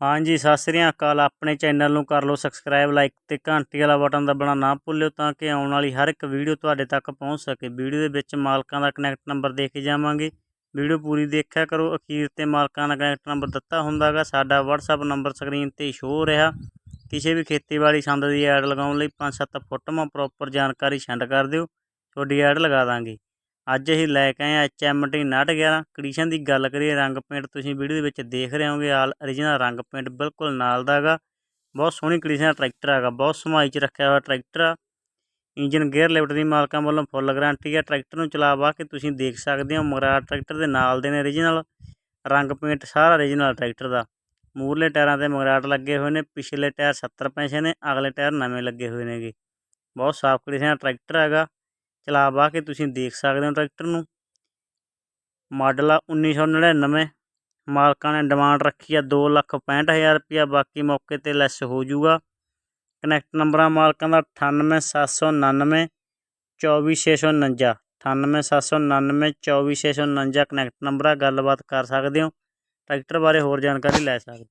ਹਾਂਜੀ, ਸਤਿ ਸ੍ਰੀ ਅਕਾਲ। ਆਪਣੇ ਚੈਨਲ ਨੂੰ ਕਰ ਲਓ ਸਬਸਕ੍ਰਾਈਬ ਲਾਈਕ ਤੇ ਘੰਟੀ ਵਾਲਾ ਬਟਨ ਦਬਾਉਣਾ ਨਾ ਭੁੱਲਿਓ ਤਾਂ ਕਿ ਆਉਣ ਵਾਲੀ ਹਰ ਇੱਕ ਵੀਡੀਓ ਤੁਹਾਡੇ ਤੱਕ ਪਹੁੰਚ ਸਕੇ। ਵੀਡੀਓ ਦੇ ਵਿੱਚ ਮਾਲਕਾਂ ਦਾ ਕਨੈਕਟ ਨੰਬਰ ਦੇ ਕੇ ਜਾਵਾਂਗੇ। ਵੀਡੀਓ ਪੂਰੀ ਦੇਖਿਆ ਕਰੋ। ਅਖੀਰ ਤੇ ਮਾਲਕਾਂ ਦਾ ਕਨੈਕਟ ਨੰਬਰ ਦਿੱਤਾ ਹੁੰਦਾਗਾ। ਸਾਡਾ WhatsApp ਨੰਬਰ ਸਕਰੀਨ ਤੇ ਸ਼ੋ ਹੋ ਰਿਹਾ। ਕਿਸੇ ਵੀ ਖੇਤੀਬਾੜੀ ਸੰਦ ਦੀ ਐਡ ਲਗਾਉਣ ਲਈ 5-7 ਫੋਟੋਆਂ ਪ੍ਰੋਪਰ ਜਾਣਕਾਰੀ ਸੈਂਡ ਕਰ ਦਿਓ। ਤੁਹਾਡੀ ਐਡ ਲਗਾ ਦਾਂਗੇ। ਅੱਜ ਅਸੀਂ ਲੈ ਕੇ ਆਏ ਐਚ ਐਮ ਟੀ 11 ਕੰਡੀਸ਼ਨ ਦੀ ਗੱਲ ਕਰੀਏ, ਰੰਗ ਪੇਂਟ ਤੁਸੀਂ ਵੀਡੀਓ ਦੇ ਵਿੱਚ ਦੇਖ ਰਹੇ ਹੋਗੇ ਆਲ origignal ਰੰਗ ਪੇਂਟ ਬਿਲਕੁਲ ਨਾਲ ਦਾ ਹੈਗਾ। ਬਹੁਤ ਸੋਹਣੀ ਕੰਡੀਸ਼ਨ ਦਾ ਟਰੈਕਟਰ ਹੈਗਾ, ਬਹੁਤ ਸਮਾਈ ਚ ਰੱਖਿਆ ਹੋਇਆ ਟਰੈਕਟਰ ਆ। ਇੰਜਨ ਗੇਅਰ ਲਿਫਟ ਦੀ ਮਾਲਕਾਂ ਵੱਲੋਂ ਫੁੱਲ ਗਾਰੰਟੀ ਹੈ ਟਰੈਕਟਰ ਨੂੰ ਚਲਾ ਵਾ ਕੇ ਤੁਸੀਂ ਦੇਖ ਸਕਦੇ ਹੋ ਮਗਰਾਟ ਟਰੈਕਟਰ ਦੇ ਨਾਲ ਦੇ ਨੇ origignal ਰੰਗ ਪੇਂਟ, ਸਾਰਾ origignal ਟਰੈਕਟਰ ਦਾ। ਮੂਰਲੇ ਟਾਇਰਾਂ ਤੇ ਮਗਰਾਟ ਲੱਗੇ ਹੋਏ ਨੇ, ਪਿਛਲੇ ਟਾਇਰ 70 ਪੈਸੇ ਨੇ, ਅਗਲੇ ਟਾਇਰ ਨਵੇਂ ਲੱਗੇ ਹੋਏ ਨੇਗੇ। ਬਹੁਤ ਸਾਫ਼ ਕੰਡੀਸ਼ਨ ਦਾ ਟਰੈਕਟਰ ਹੈਗਾ। ਚਲਾ ਵਾ ਕੇ ਤੁਸੀਂ ਦੇਖ ਸਕਦੇ ਹੋ ਟਰੈਕਟਰ ਨੂੰ। ਮਾਡਲ ਆ 1999 ਮਾਲਕਾਂ ਨੇ ਡਿਮਾਂਡ ਰੱਖੀ ਆ 265000 ਰੁਪਇਆ, ਬਾਕੀ ਮੌਕੇ ਤੇ ਲੈਸ ਹੋ ਜਾਊਗਾ। ਕਨੈਕਟ ਨੰਬਰਾਂ ਮਾਲਕਾਂ ਦਾ 98799 24649 98799 24649 ਕਨੈਕਟ ਨੰਬਰ ਆ ਗੱਲਬਾਤ ਕਰ ਸਕਦੇ ਹੋ। ਟਰੈਕਟਰ ਬਾਰੇ ਹੋਰ ਜਾਣਕਾਰੀ ਲੈ ਸਕਦੇ